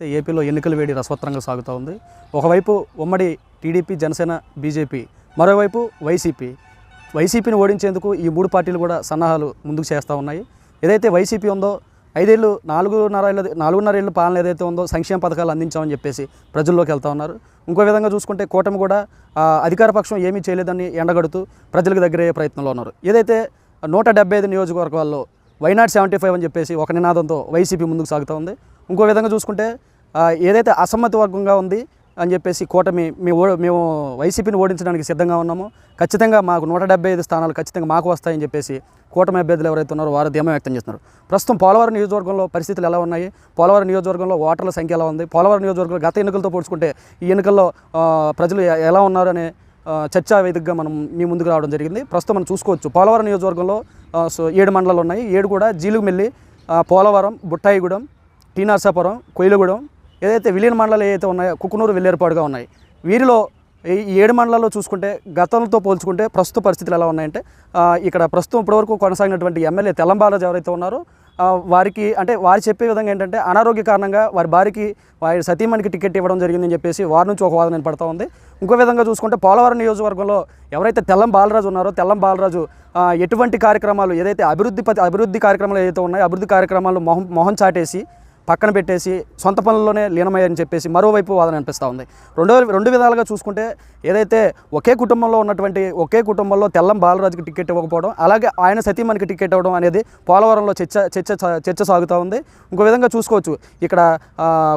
అయితే ఏపీలో ఎన్నికల వేడి రసవత్రంగా సాగుతూ ఉంది. ఒకవైపు ఉమ్మడి టీడీపీ జనసేన బీజేపీ మరోవైపు వైసీపీ. వైసీపీని ఓడించేందుకు ఈ మూడు పార్టీలు కూడా సన్నాహాలు ముందుకు చేస్తూ ఉన్నాయి. ఏదైతే వైసీపీ ఉందో ఐదేళ్ళు నాలుగున్నర ఏళ్ళ నాలుగున్నర ఏళ్ళు పాలన ఏదైతే ఉందో సంక్షేమ పథకాలు అందించామని చెప్పేసి ప్రజల్లోకి వెళ్తా ఉన్నారు. ఇంకో విధంగా చూసుకుంటే కూటమి కూడా అధికార పక్షం ఏమీ చేయలేదని ఎండగడుతూ ప్రజలకు దగ్గరయ్యే ప్రయత్నంలో ఉన్నారు. ఏదైతే నూట డెబ్బై ఐదు నియోజకవర్గాల్లో వైనాట్ సెవెంటీ ఫైవ్ అని చెప్పేసి ఒక నినాదంతో వైసీపీ ముందుకు సాగుతూ ఉంది. ఇంకో విధంగా చూసుకుంటే ఏదైతే అసమ్మతి వర్గంగా ఉంది అని చెప్పేసి కూటమి మేము ఓ మేము వైసీపీని ఓడించడానికి సిద్ధంగా ఉన్నాము. ఖచ్చితంగా మాకు నూట డెబ్బై ఐదు స్థానాలు ఖచ్చితంగా మాకు వస్తాయని చెప్పేసి కూటమి అభ్యర్థులు ఎవరైతే ఉన్నారో వారు ధీమా వ్యక్తం చేస్తున్నారు. ప్రస్తుతం పోలవరం నియోజకవర్గంలో పరిస్థితులు ఎలా ఉన్నాయి? పోలవరం నియోజకవర్గంలో ఓటర్ల సంఖ్య ఎలా ఉంది? పోలవరం నియోజకవర్గంలో గత ఎన్నికలతో పోల్చుకుంటే ఈ ఎన్నికల్లో ప్రజలు ఎలా ఉన్నారు అనే చర్చా వేదికగా మనం మీ ముందుకు రావడం జరిగింది. ప్రస్తుతం మనం చూసుకోవచ్చు పోలవరం నియోజకవర్గంలో సో ఏడు మండలాలు ఉన్నాయి. ఏడు కూడా జీలుగుమెల్లి పోలవరం బుట్టాయిగూడెం టీనర్సాపురం కొయిలగూడెం ఏదైతే విలీన మండలాలు ఏదైతే ఉన్నాయో కుక్కునూరు వెల్లేరుపాడుగా ఉన్నాయి వీరిలో ఈ ఏడు మండలాల్లో చూసుకుంటే గతంతో పోల్చుకుంటే ప్రస్తుత పరిస్థితులు ఎలా ఉన్నాయంటే ఇక్కడ ప్రస్తుతం ఇప్పటివరకు కొనసాగినటువంటి ఎమ్మెల్యే తెలంబారాజు ఎవరైతే ఉన్నారో వారికి అంటే వారు చెప్పే విధంగా ఏంటంటే అనారోగ్య కారణంగా వారి భార్యకి వారి సతీమణికి టికెట్ ఇవ్వడం జరిగిందని చెప్పేసి వారి నుంచి ఒక వాదన పడుతూ ఉంది. ఇంకో విధంగా చూసుకుంటే పోలవరం నియోజకవర్గంలో ఎవరైతే తెల్లం బాలరాజు ఉన్నారో తెల్లం బాలరాజు ఎటువంటి కార్యక్రమాలు ఏదైతే అభివృద్ధి అభివృద్ధి కార్యక్రమాలు ఏదైతే ఉన్నాయో అభివృద్ధి కార్యక్రమాలు మొహం మొహం చాటేసి పక్కన పెట్టేసి సొంత పనుల్లోనే లీనమయ్యని చెప్పేసి మరోవైపు వాదన అనిపిస్తూ ఉంది. రెండో రెండు విధాలుగా చూసుకుంటే ఏదైతే ఒకే కుటుంబంలో ఉన్నటువంటి ఒకే కుటుంబంలో తెల్లం బాలరాజుకి టికెట్ ఇవ్వకపోవడం అలాగే ఆయన సతీమణికి టికెట్ ఇవ్వడం అనేది పోలవరంలో చర్చ చర్చ చర్చ సాగుతూ ఉంది. ఇంకో విధంగా చూసుకోవచ్చు. ఇక్కడ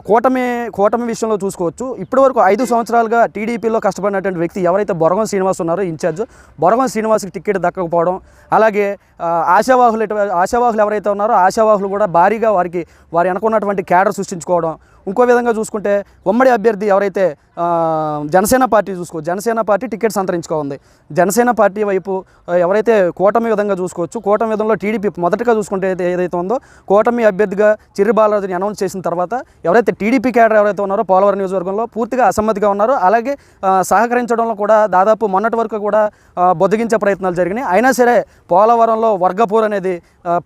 కూటమి కూటమి విషయంలో చూసుకోవచ్చు. ఇప్పటివరకు ఐదు సంవత్సరాలుగా టీడీపీలో కష్టపడినటువంటి వ్యక్తి ఎవరైతే బొరగం శ్రీనివాస్ ఉన్నారో ఇన్ఛార్జ్ బొరగం శ్రీనివాస్కి టికెట్ దక్కకపోవడం అలాగే ఆశావాహులు ఆశావాహులు ఎవరైతే ఉన్నారో ఆశావాహులు కూడా భారీగా వారికి వారి ఉన్నటువంటి క్యాడర్ సృష్టించుకోవడం. ఇంకో విధంగా చూసుకుంటే ఉమ్మడి అభ్యర్థి ఎవరైతే జనసేన పార్టీ చూసుకో జనసేన పార్టీ టికెట్ సంతరించుకోంది జనసేన పార్టీ వైపు ఎవరైతే కూటమి విధంగా చూసుకోవచ్చు కూటమి విధంలో టీడీపీ మొదటగా చూసుకుంటే ఏదైతే- ఉందో కూటమి అభ్యర్థిగా చిరు బాలరాజుని అనౌన్స్ చేసిన తర్వాత ఎవరైతే టీడీపీ క్యాడర్ ఎవరైతే ఉన్నారో పోలవరం నియోజకవర్గంలో పూర్తిగా అసమ్మతిగా ఉన్నారో అలాగే సహకరించడంలో కూడా దాదాపు మొన్నటి వరకు కూడా బొద్దగించే ప్రయత్నాలు జరిగినాయి. అయినా సరే పోలవరంలో వర్గపూర్ అనేది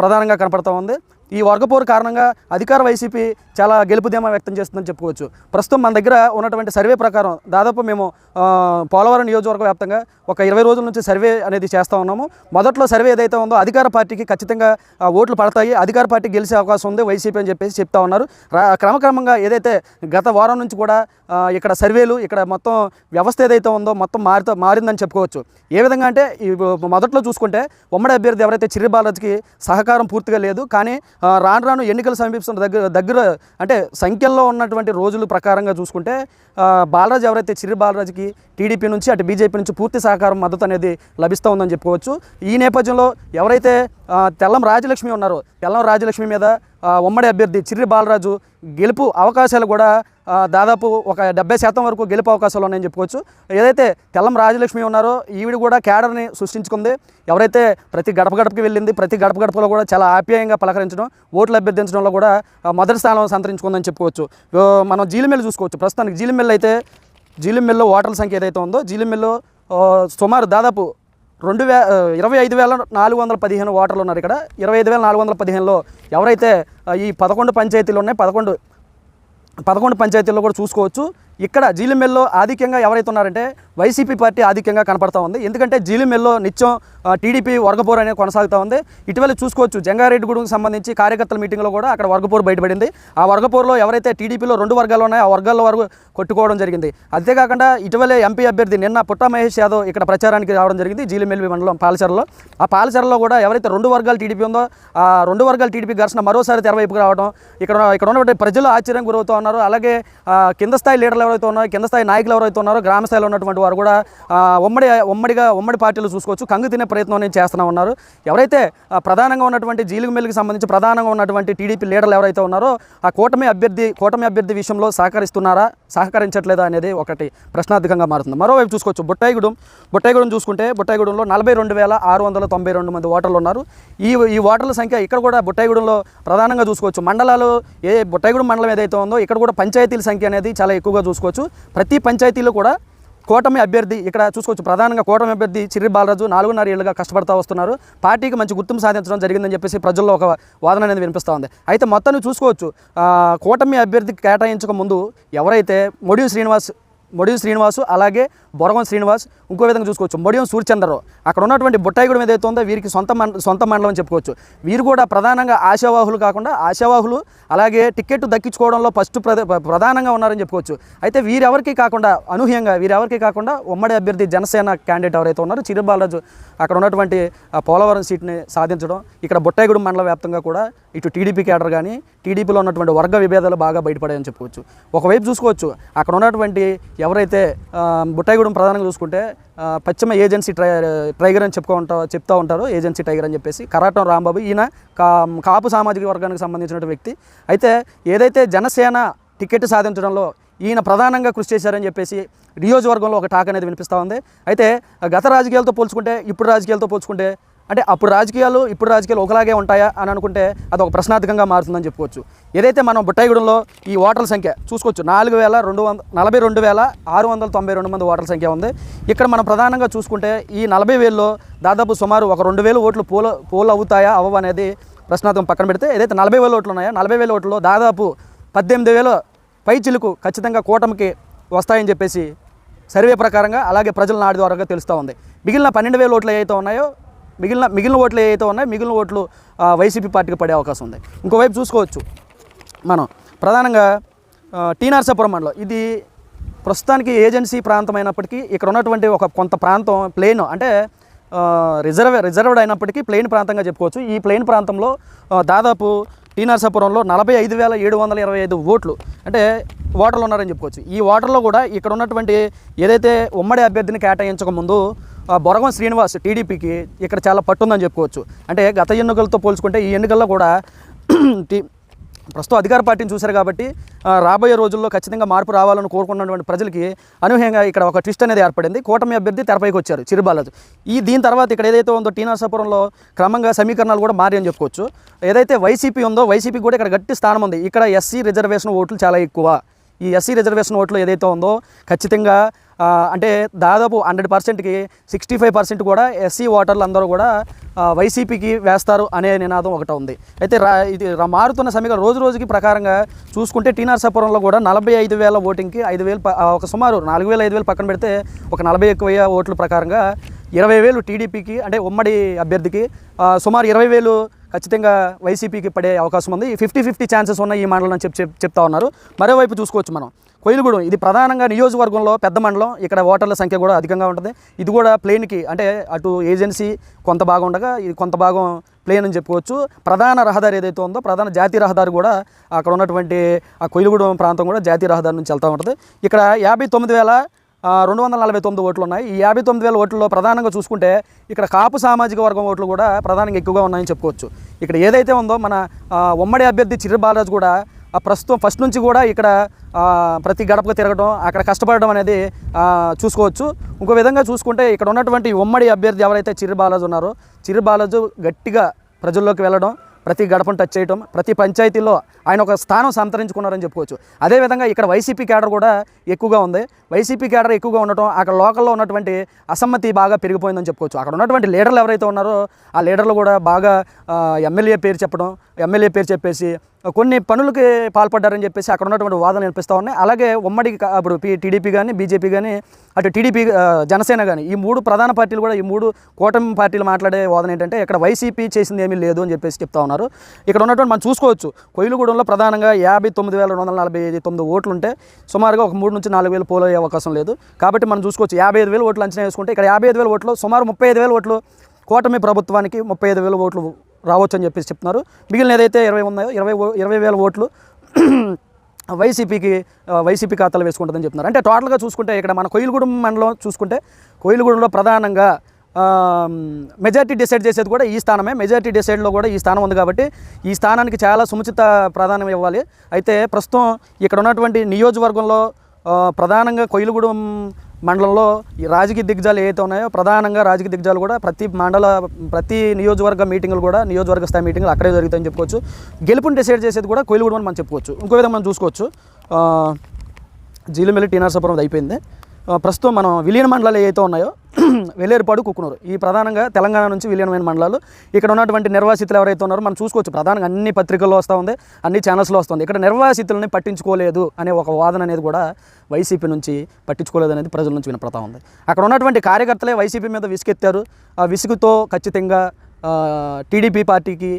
ప్రధానంగా కనపడతా ఉంది. ఈ వర్గపోరు కారణంగా అధికార వైసీపీ చాలా గెలుపుధీమా వ్యక్తం చేస్తుందని చెప్పుకోవచ్చు. ప్రస్తుతం మన దగ్గర ఉన్నటువంటి సర్వే ప్రకారం దాదాపు మేము పోలవరం నియోజకవర్గ వ్యాప్తంగా ఒక ఇరవై రోజుల నుంచి సర్వే అనేది చేస్తూ ఉన్నాము. మొదట్లో సర్వే ఏదైతే ఉందో అధికార పార్టీకి ఖచ్చితంగా ఓట్లు పడతాయి. అధికార పార్టీ గెలిచే అవకాశం ఉంది వైసీపీ అని చెప్పేసి చెప్తా ఉన్నారు. రా- క్రమక్రమంగా ఏదైతే గత వారం నుంచి కూడా ఇక్కడ సర్వేలు ఇక్కడ మొత్తం వ్యవస్థ ఏదైతే ఉందో మొత్తం మారుతా మారిందని చెప్పుకోవచ్చు. ఏ విధంగా అంటే ఈ మొదట్లో చూసుకుంటే ఉమ్మడి అభ్యర్థి ఎవరైతే చిర్రి బాలాజీకి సహకారం పూర్తిగా లేదు. కానీ రాను రాను ఎన్నికలు సమీపిస్తున్న దగ్గర దగ్గర అంటే సంఖ్యల్లో ఉన్నటువంటి రోజుల ప్రకారంగా చూసుకుంటే బాలరాజ్ బాలరాజు ఎవరైతే చిరు బాలరాజుకి టీడీపీ నుంచి అటు బీజేపీ నుంచి పూర్తి సహకారం మద్దతు అనేది లభిస్తూ ఉందని చెప్పుకోవచ్చు. ఈ నేపథ్యంలో ఎవరైతే తెల్లం రాజలక్ష్మి ఉన్నారో తెల్లం రాజలక్ష్మి మీద ఉమ్మడి అభ్యర్థి చిర్రి బాలరాజు గెలుపు అవకాశాలు కూడా దాదాపు ఒక డెబ్బై శాతం వరకు గెలుపు అవకాశాలు ఉన్నాయని చెప్పుకోవచ్చు. ఏదైతే తెల్లం రాజలక్ష్మి ఉన్నారో ఈవిడ కూడా క్యాడర్ని సృష్టించుకుంది. ఎవరైతే ప్రతి గడప గడపకి వెళ్ళింది ప్రతి గడప గడపలో కూడా చాలా ఆప్యాయంగా పలకరించడం ఓట్లు అభ్యర్థించడంలో కూడా మొదటి స్థానం సంతరించుకుందని చెప్పుకోవచ్చు. మనం జీలిమెల్లి చూసుకోవచ్చు. ప్రస్తుతానికి జీలిమెల్లి అయితే జీలిమెల్లో ఓటర్ల సంఖ్య ఏదైతే ఉందో జీలిమెల్లో సుమారు దాదాపు రెండు వే ఇరవై ఐదు వేల నాలుగు వందల పదిహేను ఓటర్లు ఉన్నారు ఇక్కడ. ఇరవై ఐదు వేల నాలుగు వందల పదిహేనులో ఎవరైతే ఈ పదకొండు పంచాయతీలు ఉన్నాయి పదకొండు పదకొండు పంచాయతీల్లో కూడా చూసుకోవచ్చు. ఇక్కడ జీలిమెల్లో ఆధిక్యంగా ఎవరైతే ఉన్నారంటే వైసీపీ పార్టీ ఆధిక్యంగా కనపడతా ఉంది. ఎందుకంటే జీలిమెల్లో నిత్యం టీడీపీ వర్గపోరు అనేది కొనసాగుతూ ఉంది. ఇటీవల చూసుకోవచ్చు జంగారెడ్డిగూడెంకి సంబంధించి కార్యకర్తల మీటింగ్లో కూడా అక్కడ వర్గపోరు బయటపడింది. ఆ వర్గపోరులో ఎవరైతే టీడీపీలో రెండు వర్గాలు ఉన్నాయో ఆ వర్గాల వరకు కొట్టుకోవడం జరిగింది. అంతేకాకుండా ఇటీవలే ఎంపీ అభ్యర్థి నిన్న పుట్ట మహేష్ యాదవ్ ఇక్కడ ప్రచారానికి రావడం జరిగింది జీలిమెల్వి మండలం పాలచరలో. ఆ పాలచరలో కూడా ఎవరైతే రెండు వర్గాలు టీడీపీ ఉందో ఆ రెండు వర్గాల టీడీపీ ఘర్షణ మరోసారి తెరవైపుకు రావడం ఇక్కడ ఇక్కడ ఉన్నటువంటి ప్రజలు ఆశ్చర్యం గురవుతూ ఉన్నారు. అలాగే కింద స్థాయి లీడర్లు ఎవరైతే ఉన్నారో కింద స్థాయి నాయకులు ఎవరైతే ఉన్నారో గ్రామ స్థాయిలో ఉన్నటువంటి వారు కూడా ఉమ్మడి ఉమ్మడిగా ఉమ్మడి పార్టీలు చూసుకోవచ్చు కంగు తినే ప్రయత్నం నేను చేస్తూనే ఉన్నారు. ఎవరైతే ప్రధానంగా ఉన్నటువంటి జీలుగు మెల్లికి సంబంధించి ప్రధానంగా ఉన్నటువంటి టీడీపీ లీడర్లు ఎవరైతే ఉన్నారో ఆ కూటమి అభ్యర్థి కూటమి అభ్యర్థి విషయంలో సహకరిస్తున్నారా? సహకరించట్లేదా అనేది ఒకటి ప్రశ్నార్థకంగా మారుతుంది. మరోవైపు చూసుకోవచ్చు బొట్టాయిగూడెం బొట్టాయిగూడెం చూసుకుంటే బొట్టాయిగూడెంలో నలభై రెండు వేల ఆరు వందల తొంభై రెండు మంది ఓటర్లు ఉన్నారు. ఈ ఈ ఓటర్ల సంఖ్య ఇక్కడ కూడా బొట్టాయిగూడెంలో ప్రధానంగా చూసుకోవచ్చు. మండలాలు ఏ బొట్టాయిగూడెం మండలం ఏదైతే ఉందో ఇక్కడ కూడా పంచాయతీల సంఖ్య అనేది చాలా ఎక్కువగా చూసుకోవచ్చు. ప్రతి పంచాయతీలో కూడా కూటమి అభ్యర్థి ఇక్కడ చూసుకోవచ్చు ప్రధానంగా కూటమి అభ్యర్థి చిర్రి బాలరాజు నాలుగున్నర ఏళ్ళుగా కష్టపడతా వస్తున్నారు. పార్టీకి మంచి గుర్తింపు సాధించడం జరిగిందని చెప్పేసి ప్రజల్లో ఒక వాదన అనేది వినిపిస్తూ ఉంది. అయితే మొత్తాన్ని చూసుకోవచ్చు. కూటమి అభ్యర్థికి కేటాయించక ముందు ఎవరైతే మొడియం శ్రీనివాస్ మొడియం శ్రీనివాసు అలాగే బొరగం శ్రీనివాస్ ఇంకో విధంగా చూసుకోవచ్చు. మొడియం సూర్యచంద్రరావు. అక్కడ ఉన్నటువంటి బుట్టాయిగూడెం ఏదైతే ఉందో వీరికి సొంత మండ సొంత మండలం అని చెప్పుకోవచ్చు. వీరు కూడా ప్రధానంగా ఆశావాహులు కాకుండా ఆశావాహులు అలాగే టికెట్ దక్కించుకోవడంలో ఫస్ట్ ప్రధానంగా ఉన్నారని చెప్పుకోవచ్చు. అయితే వీరెవరికి కాకుండా అనూహ్యంగా వీరెవరికి కాకుండా ఉమ్మడి అభ్యర్థి జనసేన క్యాండిడేట్ ఎవరైతే ఉన్నారో చిరు బాలరాజు అక్కడ ఉన్నటువంటి పోలవరం సీట్ని సాధించడం ఇక్కడ బుట్టాయిగూడ మండల వ్యాప్తంగా కూడా ఇటు టీడీపీ క్యాడర్ కానీ టీడీపీలో ఉన్నటువంటి వర్గ విభేదాలు బాగా బయటపడాయని చెప్పుకోవచ్చు. ఒకవైపు చూసుకోవచ్చు అక్కడ ఉన్నటువంటి ఎవరైతే ఆ, బుట్టాయిగూడెం ప్రధానంగా చూసుకుంటే పశ్చిమ ఏజెన్సీ ట్రై టైగర్ అని చెప్పుకో ఉంటా చెప్తా ఉంటారు ఏజెన్సీ టైగర్ అని చెప్పేసి. కరాటం రాంబాబు ఈయన కా కాపు సామాజిక వర్గానికి సంబంధించిన వ్యక్తి. అయితే ఏదైతే జనసేన టికెట్ సాధించడంలో ఈయన ప్రధానంగా కృషి చేశారని చెప్పేసి నియోజకవర్గంలో ఒక టాక్ అనేది వినిపిస్తూ ఉంది. అయితే గత రాజకీయాలతో పోల్చుకుంటే ఇప్పుడు రాజకీయాలతో పోల్చుకుంటే అంటే అప్పుడు రాజకీయాలు ఇప్పుడు రాజకీయాలు ఒకలాగే ఉంటాయా అని అనుకుంటే అది ఒక ప్రశ్నార్థకంగా మారుతుందని చెప్పుకోవచ్చు. ఏదైతే మనం బుట్టాయిగూడెంలో ఈ ఓటర్ల సంఖ్య చూసుకోవచ్చు నాలుగు వేల రెండు వంద నలభై రెండు వేల ఆరు వందల తొంభై రెండు మంది ఓటర్ల సంఖ్య ఉంది. ఇక్కడ మనం ప్రధానంగా చూసుకుంటే ఈ నలభై వేల్లో దాదాపు సుమారు ఒక రెండు వేలు ఓట్లు పోల పోల్ అవుతాయా అవ్వ అనేది ప్రశ్నార్థకం పక్కన పెడితే ఏదైతే నలభై వేల ఓట్లు ఉన్నాయో నలభై వేల ఓట్లలో దాదాపు పద్దెనిమిది వేల పై చిలుకు ఖచ్చితంగా కూటమికి వస్తాయని చెప్పేసి సర్వే ప్రకారంగా అలాగే ప్రజల నాడి ద్వారా తెలుస్తూ ఉంది. మిగిలిన పన్నెండు వేల ఓట్లు ఏవైతే ఉన్నాయో మిగిలిన మిగిలిన ఓట్లు ఏవైతే ఉన్నాయో మిగిలిన ఓట్లు వైసీపీ పార్టీకి పడే అవకాశం ఉంది. ఇంకోవైపు చూసుకోవచ్చు. మనం ప్రధానంగా టీనర్సాపురం మండలం. ఇది ప్రస్తుతానికి ఏజెన్సీ ప్రాంతం అయినప్పటికీ ఇక్కడ ఉన్నటువంటి ఒక కొంత ప్రాంతం ప్లేన్ అంటే రిజర్వ్ రిజర్వ్డ్ అయినప్పటికీ ప్లెయిన్ ప్రాంతంగా చెప్పుకోవచ్చు. ఈ ప్లెయిన్ ప్రాంతంలో దాదాపు టీ నరసాపురంలో నలభై ఐదు వేల ఏడు వందల ఇరవై ఐదు ఓట్లు అంటే ఓటర్లు ఉన్నారని చెప్పుకోవచ్చు. ఈ ఓటర్లో కూడా ఇక్కడ ఉన్నటువంటి ఏదైతే ఉమ్మడి అభ్యర్థిని కేటాయించక ముందు బొరగం శ్రీనివాస్ టీడీపీకి ఇక్కడ చాలా పట్టుందని చెప్పుకోవచ్చు. అంటే గత ఎన్నికలతో పోల్చుకుంటే ఈ ఎన్నికల్లో కూడా టీ ప్రస్తుతం అధికార పార్టీని చూశారు కాబట్టి రాబోయే రోజుల్లో ఖచ్చితంగా మార్పు రావాలని కోరుకున్నటువంటి ప్రజలకి అనూహ్యంగా ఇక్కడ ఒక ట్విస్ట్ అనేది ఏర్పడింది. కూటమి అభ్యర్థి తెరపైకి వచ్చారు చిరుబాలాజు ఈ దీని తర్వాత ఇక్కడ ఏదైతే ఉందో టీనర్సాపురంలో క్రమంగా సమీకరణాలు కూడా మారి అని చెప్పుకోవచ్చు. ఏదైతే వైసీపీ ఉందో వైసీపీ కూడా ఇక్కడ గట్టి స్థానం ఉంది. ఇక్కడ ఎస్సీ రిజర్వేషన్ ఓట్లు చాలా ఎక్కువ. ఈ ఎస్సీ రిజర్వేషన్ ఓట్లు ఏదైతే ఉందో ఖచ్చితంగా అంటే దాదాపు హండ్రెడ్ పర్సెంట్కి సిక్స్టీ ఫైవ్ పర్సెంట్ కూడా ఎస్సీ ఓటర్లు అందరూ కూడా వైసీపీకి వేస్తారు అనే నినాదం ఒకటి ఉంది. అయితే రా ఇది మారుతున్న సమీకరణ రోజు రోజుకి ప్రకారంగా చూసుకుంటే టీ కూడా నలభై ఐదు వేల ఓటింగ్కి ఐదు వేలు ఒక సుమారు నాలుగు వేల ఐదు వేలు పక్కన పెడితే ఒక నలభై ఎక్కువ ఓట్ల ప్రకారంగా ఇరవై వేలు టీడీపీకి అంటే ఉమ్మడి అభ్యర్థికి సుమారు ఇరవై వేలు ఖచ్చితంగా వైసీపీకి పడే అవకాశం ఉంది. ఫిఫ్టీ ఫిఫ్టీ ఛాన్సెస్ ఉన్నాయి ఈ మండలం అని చెప్పి చెప్- చెప్తా ఉన్నారు. మరోవైపు చూసుకోవచ్చు మనం. కొయిలుగూడెం ఇది ప్రధానంగా నియోజకవర్గంలో పెద్ద మండలం. ఇక్కడ ఓటర్ల సంఖ్య కూడా అధికంగా ఉంటుంది. ఇది కూడా ప్లేన్కి అంటే అటు ఏజెన్సీ కొంత భాగం ఉండగా ఇది కొంత భాగం ప్లేన్ అని చెప్పుకోవచ్చు. ప్రధాన రహదారి ఏదైతే ఉందో ప్రధాన జాతీయ రహదారి కూడా అక్కడ ఉన్నటువంటి ఆ కొయిలుగూడెం ప్రాంతం కూడా జాతీయ రహదారి నుంచి వెళ్తూ ఉంటుంది. ఇక్కడ యాభై తొమ్మిది వేల రెండు వందల నలభై తొమ్మిది ఓట్లు ఉన్నాయి. ఈ యాభై తొమ్మిది వేల ఓట్లలో ప్రధానంగా చూసుకుంటే ఇక్కడ కాపు సామాజిక వర్గం ఓట్లు కూడా ప్రధానంగా ఎక్కువగా ఉన్నాయని చెప్పుకోవచ్చు. ఇక్కడ ఏదైతే ఉందో మన ఉమ్మడి అభ్యర్థి చిరు బాలరాజు కూడా ప్రస్తుతం ఫస్ట్ నుంచి కూడా ఇక్కడ ప్రతి గడపకు తిరగడం అక్కడ కష్టపడడం అనేది చూసుకోవచ్చు. ఇంకో విధంగా చూసుకుంటే ఇక్కడ ఉన్నటువంటి ఉమ్మడి అభ్యర్థి ఎవరైతే చిరు బాలాజు ఉన్నారో చిరు బాలాజు గట్టిగా ప్రజల్లోకి వెళ్ళడం ప్రతి గడపను టచ్ చేయడం ప్రతి పంచాయతీలో ఆయన ఒక స్థానం సంతరించుకున్నారని చెప్పుకోవచ్చు. అదేవిధంగా ఇక్కడ వైసీపీ క్యాడర్ కూడా ఎక్కువగా ఉంది. వైసీపీ క్యాడర్ ఎక్కువగా ఉండటం అక్కడ లోకల్లో ఉన్నటువంటి అసమ్మతి బాగా పెరిగిపోయిందని చెప్పుకోవచ్చు. అక్కడ ఉన్నటువంటి లీడర్లు ఎవరైతే ఉన్నారో ఆ లీడర్లు కూడా బాగా ఎమ్మెల్యే పేరు చెప్పడం ఎమ్మెల్యే పేరు చెప్పేసి కొన్ని పనులకి పాల్పడ్డారని చెప్పేసి అక్కడ ఉన్నటువంటి వాదన వినిపిస్తూ ఉన్నాయి. అలాగే ఉమ్మడి అప్పుడు టీడీపీ కానీ బీజేపీ కానీ అటు టీడీపీ జనసేన కానీ ఈ మూడు ప్రధాన పార్టీలు కూడా ఈ మూడు కూటమి పార్టీలు మాట్లాడే వాదన ఏంటంటే ఇక్కడ వైసీపీ చేసింది ఏమీ లేదు అని చెప్పేసి చెప్తా ఉన్నారు. ఇక్కడ ఉన్నటువంటి మనం చూసుకోవచ్చు కొయిలుగూడెంలో ప్రధానంగా యాభై తొమ్మిది వేల రెండు వందల నలభై ఐదు తొమ్మిది ఓట్లు ఉంటే సుమారుగా ఒక మూడు నుంచి నాలుగు వేలు పోల్ అయ్యే అవకాశం లేదు. కాబట్టి మనం చూసుకోవచ్చు యాభై ఐదు వేలు ఓట్లు అంచనా వేసుకుంటే ఇక్కడ యాభై ఐదు వేల ఓట్లు సుమారు ముప్పై ఐదు వేల ఓట్లు కూటమి ప్రభుత్వానికి ముప్పై ఐదు వేల ఓట్లు రావచ్చు అని చెప్పేసి చెప్తున్నారు. మిగిలిన ఏదైతే ఇరవై ఉన్నాయో ఇరవై ఓ- ఇరవై వేల ఓట్లు వైసీపీకి వైసీపీ ఖాతాలు వేసుకుంటుందని చెప్తున్నారు. అంటే టోటల్గా చూసుకుంటే ఇక్కడ మన కొయిలగూడెం మండలం చూసుకుంటే కొయిలగూడెంలో ప్రధానంగా మెజార్టీ డిసైడ్ చేసేది కూడా ఈ స్థానమే. మెజార్టీ డిసైడ్లో కూడా ఈ స్థానం ఉంది కాబట్టి ఈ స్థానానికి చాలా సముచిత ప్రాధాన్యం ఇవ్వాలి. అయితే ప్రస్తుతం ఇక్కడ ఉన్నటువంటి నియోజకవర్గంలో ప్రధానంగా కొయిలగూడెం మండలంలో ఈ రాజకీయ దిగ్జాలు ఏవైతే ఉన్నాయో ప్రధానంగా రాజకీయ దిగ్జాలు కూడా ప్రతి మండల ప్రతి నియోజకవర్గ మీటింగ్లు కూడా నియోజకవర్గ స్థాయి మీటింగ్లు అక్కడే జరుగుతాయని చెప్పుకోవచ్చు. గెలుపుని డిసైడ్ చేసేది కూడా కొయిలగూడెం మనం చెప్పుకోవచ్చు. ఇంకో విధంగా మనం చూసుకోవచ్చు. ఆ, జీలిమిల్లి అయిపోయింది. ప్రస్తుతం మనం విలీన మండలాలు ఏవైతే ఉన్నాయో వెల్లేరుపాడు కుక్కునూరు. ఈ ప్రధానంగా తెలంగాణ నుంచి విలీనమైన మండలాలు. ఇక్కడ ఉన్నటువంటి నిర్వాసితులు ఎవరైతే ఉన్నారో మనం చూసుకోవచ్చు. ప్రధానంగా అన్ని పత్రికల్లో వస్తూ ఉంది అన్ని ఛానల్స్లో వస్తుంది ఇక్కడ నిర్వాసితులని పట్టించుకోలేదు అనే ఒక వాదన అనేది కూడా వైసీపీ నుంచి పట్టించుకోలేదు అనేది ప్రజల నుంచి వినపడతా ఉంది. అక్కడ ఉన్నటువంటి కార్యకర్తలే వైసీపీ మీద విసుగెత్తారు ఆ విసుగుతో ఖచ్చితంగా టీడీపీ పార్టీకి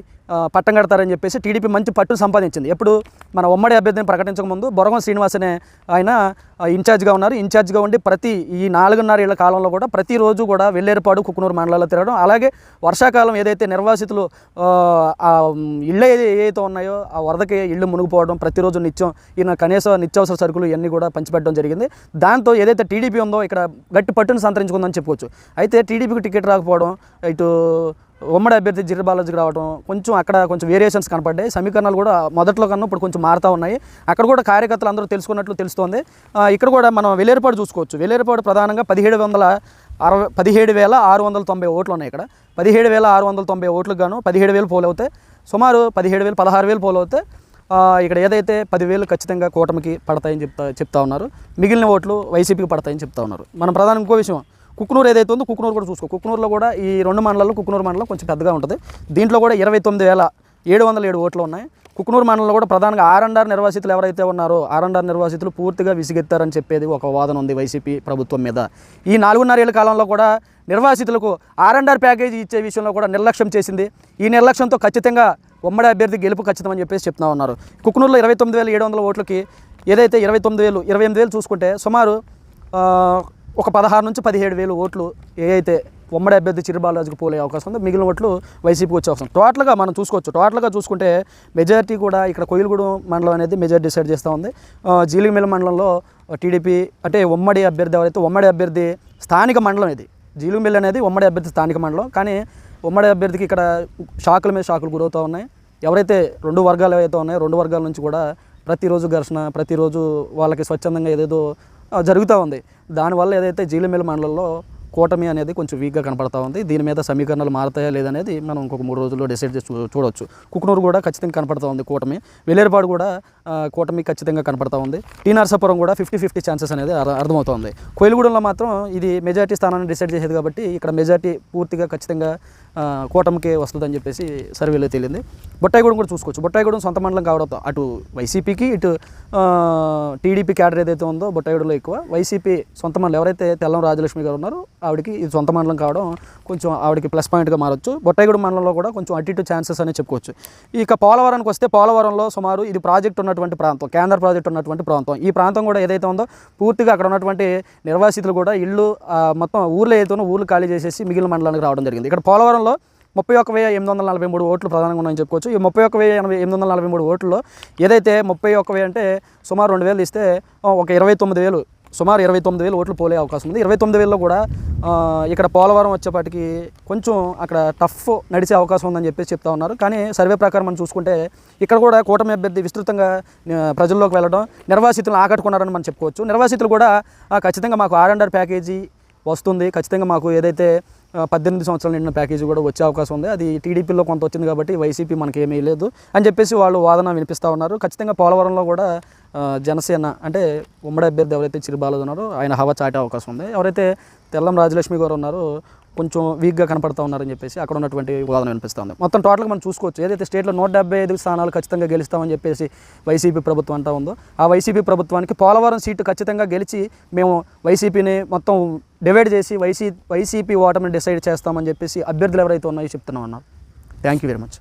పట్టం కడతారని చెప్పేసి టీడీపీ మంచి పట్టును సంపాదించింది. ఎప్పుడు మన ఉమ్మడి అభ్యర్థిని ప్రకటించక ముందు బొరగం శ్రీనివాస్ అనే ఆయన ఇన్ఛార్జ్గా ఉన్నారు. ఇన్ఛార్జ్గా ఉండి ప్రతి ఈ నాలుగున్నర ఏళ్ళ కాలంలో కూడా ప్రతిరోజు కూడా వెల్లేరుపాడు కుక్కునూరు మండలాల్లో తిరగడం అలాగే వర్షాకాలం ఏదైతే నిర్వాసితులు ఆ, ఇళ్ళు ఏదైతే ఉన్నాయో ఆ వరదకి ఇళ్ళు మునిగిపోవడం ప్రతిరోజు నిత్యం ఈయన కనీస నిత్యావసర సరుకులు ఇవన్నీ కూడా పంచిపెట్టడం జరిగింది. దాంతో ఏదైతే టీడీపీ ఉందో ఇక్కడ గట్టి పట్టును సంతరించుకుందని చెప్పుకోవచ్చు. అయితే టీడీపీకి టికెట్ రాకపోవడం ఇటు ఉమ్మడి అభ్యర్థి జిర్ర బాలాజీకి రావడం కొంచెం అక్కడ కొంచెం వేరియేషన్స్ కనపడ్డాయి. సమీకరణాలు కూడా మొదట్లో కన్నా ఇప్పుడు కొంచెం మారుతూ ఉన్నాయి. అక్కడ కూడా కార్యకర్తలు అందరూ తెలుసుకున్నట్లు తెలుస్తోంది. ఇక్కడ కూడా మనం వెలేరుపాడు చూసుకోవచ్చు. వెలేరుపాడు ప్రధానంగా పదిహేడు వందల అరవై పదిహేడు వేల ఆరు వందల తొంభై ఓట్లు ఉన్నాయి ఇక్కడ. పదిహేడు వేల ఆరు వందల తొంభై ఓట్లకు గాను పదిహేడు వేలు పోలు అవుతాయి. సుమారు పదిహేడు వేలు పదహారు వేలు పోలు అవుతాయి. ఇక్కడ ఏదైతే పదివేలు ఖచ్చితంగా కూటమికి పడతాయని చెప్తా చెప్తా ఉన్నారు. మిగిలిన ఓట్లు వైసీపీకి పడతాయని చెప్తా ఉన్నారు. మనం ప్రధాన ఇంకో విషయం. కుక్నూరు ఏదైతే ఉందో కుక్నూరు కూడా చూసుకో. కుక్నూరులో కూడా ఈ రెండు మండలాల్లో కుక్నూరు మండలం కొంచెం పెద్దగా ఉంటుంది. దీంట్లో కూడా ఇరవై తొమ్మిది వేల ఏడు వందల ఏడు ఓట్లు ఉన్నాయి. కుక్నూరు మండలంలో కూడా ప్రధానంగా ఆర్ఎండ్ఆర్ నిర్వాసితులు ఎవరైతే ఉన్నారో ఆర్ఎండ్ఆర్ నిర్వాసితులు పూర్తిగా విసిగెత్తారని చెప్పేది ఒక వాదన ఉంది వైసీపీ ప్రభుత్వం మీద. ఈ నాలుగున్నర ఏళ్ళ కాలంలో కూడా నిర్వాసితులకు ఆర్ఎండ్ఆర్ ప్యాకేజీ ఇచ్చే విషయంలో కూడా నిర్లక్ష్యం చేసింది. ఈ నిర్లక్ష్యంతో ఖచ్చితంగా ఉమ్మడి అభ్యర్థి గెలుపు ఖచ్చితమని చెప్పేసి చెప్తా ఉన్నారు. కుక్నూరులో ఇరవై తొమ్మిది వేల ఏడు వందల ఓట్లకి ఏదైతే ఇరవై తొమ్మిది వేలు ఇరవై ఎనిమిది వేలు చూసుకుంటే సుమారు ఒక పదహారు నుంచి పదిహేడు వేలు ఓట్లు ఏ అయితే ఉమ్మడి అభ్యర్థి చిరుబాలాజీకి పోలే అవకాశం ఉందో మిగిలిన ఓట్లు వైసీపీకి వచ్చే అవకాశం. టోటల్గా మనం చూసుకోవచ్చు. టోటల్గా చూసుకుంటే మెజారిటీ కూడా ఇక్కడ కొయిలగూడెం మండలం అనేది మెజారిటీ డిసైడ్ చేస్తూ ఉంది. జీలిమిల్ మండలంలో టీడీపీ అంటే ఉమ్మడి అభ్యర్థి ఎవరైతే ఉమ్మడి అభ్యర్థి స్థానిక మండలం ఇది. జీలిమిల్ అనేది ఉమ్మడి అభ్యర్థి స్థానిక మండలం. కానీ ఉమ్మడి అభ్యర్థికి ఇక్కడ షాకుల మీద షాకులు గురవుతూ ఉన్నాయి. ఎవరైతే రెండు వర్గాలు ఏవైతే ఉన్నాయో రెండు వర్గాల నుంచి కూడా ప్రతిరోజు ఘర్షణ ప్రతిరోజు వాళ్ళకి స్వచ్ఛందంగా ఏదేదో జరుగుతూ ఉంది. దానివల్ల ఏదైతే జీలిమిల్ మండలంలో కూటమి అనేది కొంచెం వీక్గా కనపడతా ఉంది దీని మీద సమీకరణలు మారతాయా లేదనేది మనం ఇంకొక మూడు రోజుల్లో డిసైడ్ చేసి చూడవచ్చు కుక్నూరు కూడా ఖచ్చితంగా కనపడతా ఉంది కూటమి. వెలేరుపాడు కూడా కూటమి ఖచ్చితంగా కనపడతా ఉంది. టీ నరసాపురం కూడా ఫిఫ్టీ ఫిఫ్టీ ఛాన్సెస్ అనేది అర్థమవుతుంది. కోయిలగూడెంలో మాత్రం ఇది మెజార్టీ స్థానాన్ని డిసైడ్ చేసేది కాబట్టి ఇక్కడ మెజార్టీ పూర్తిగా ఖచ్చితంగా కూటమికే వస్తుందని చెప్పేసి సర్వేలో తేలింది. బొట్టాయిగూడెం కూడా చూసుకోవచ్చు. బొట్టాయిగూడెం సొంత మండలం కావడంతో అటు వైసీపీకి ఇటు టీడీపీ క్యాడర్ ఏదైతే ఉందో బొట్టాయిగూడెంలో ఎక్కువ వైసీపీ సొంత మండలం ఎవరైతే తెల్లం రాజలక్ష్మి గారు ఉన్నారో ఆవిడకి ఇది సొంత మండలం కావడం కొంచెం ఆవిడకి ప్లస్ పాయింట్గా మారచ్చు. బొట్టాయిగూడెం మండలంలో కూడా కొంచెం అటు ఇటు ఛాన్సెస్ అనే చెప్పుకోవచ్చు. ఇక పోలవరానికి వస్తే పోలవరంలో సుమారు ఇది ప్రాజెక్ట్ ఉన్నటువంటి ప్రాంతం కేంద్ర ప్రాజెక్ట్ ఉన్నటువంటి ప్రాంతం. ఈ ప్రాంతం కూడా ఏదైతే ఉందో పూర్తిగా అక్కడ ఉన్నటువంటి నిర్వాసితులు కూడా ఇళ్ళు మొత్తం ఊర్లో ఏదైతే ఉన్నో ఊర్లు ఖాళీ చేసేసి మిగిలిన మండలానికి రావడం జరిగింది. ఇక్కడ పోలవరంలో ముప్పై ఒక్క వెయ్యి ఎనిమిది వందల నలభై మూడు ఓట్లు ప్రధానంగా ఉన్నాయని చెప్పుకోవచ్చు. ఈ ముప్పై ఒక వెయ్యి ఎనభై ఎనిమిది వందల నలభై మూడు ఓట్లలో ఏదైతే ముప్పై ఒక్క వెయ్యి అంటే సుమారు రెండు వేలు ఇస్తే ఒక ఇరవై తొమ్మిది వేలు సుమారు ఇరవై తొమ్మిది వేలు ఓట్లు పోలే అవకాశం ఉంది. ఇరవై తొమ్మిది వేలలో కూడా ఇక్కడ పోలవరం వచ్చేపాటికి కొంచెం అక్కడ టఫ్ నడిచే అవకాశం ఉందని చెప్పేసి చెప్తా ఉన్నారు. కానీ సర్వే ప్రకారం మనం చూసుకుంటే ఇక్కడ కూడా కూటమి అభ్యర్థి విస్తృతంగా ప్రజల్లోకి వెళ్ళడం నిర్వాసితులను ఆకట్టుకున్నారని మనం చెప్పుకోవచ్చు. నిర్వాసితులు కూడా ఖచ్చితంగా మాకు ఆర్ అండర్ ప్యాకేజీ వస్తుంది. ఖచ్చితంగా మాకు ఏదైతే పద్దెనిమిది సంవత్సరాలు నిండిన ప్యాకేజీ కూడా వచ్చే అవకాశం ఉంది. అది టీడీపీలో కొంత వచ్చింది కాబట్టి వైసీపీ మనకి ఏమీ లేదు అని చెప్పేసి వాళ్ళు వాదన వినిపిస్తూ ఉన్నారు. ఖచ్చితంగా పోలవరంలో కూడా జనసేన అంటే ఉమ్మడి అభ్యర్థి ఎవరైతే చిరుబాలు ఉన్నారో ఆయన హవా చాటే అవకాశం ఉంది. ఎవరైతే తెల్లం రాజలక్ష్మి గారు ఉన్నారో కొంచెం వీక్గా కనపడతా ఉన్నారని చెప్పేసి అక్కడ ఉన్నటువంటి వాదన వినిపిస్తూ ఉంది. మొత్తం టోటల్గా మనం చూసుకోవచ్చు. ఏదైతే స్టేట్లో నూట డెబ్బై ఐదు స్థానాలు ఖచ్చితంగా గెలుస్తామని చెప్పేసి వైసీపీ ప్రభుత్వం అంటా ఉందో ఆ వైసీపీ ప్రభుత్వానికి పోలవరం సీటు ఖచ్చితంగా గెలిచి మేము వైసీపీని మొత్తం డివైడ్ చేసి వైసీ వైసీపీ ఓటమిని డిసైడ్ చేస్తామని చెప్పేసి అభ్యర్థులు ఎవరైతే ఉన్నాయో చెప్తున్నాం అన్నారు థ్యాంక్ యూ వెరీ మచ్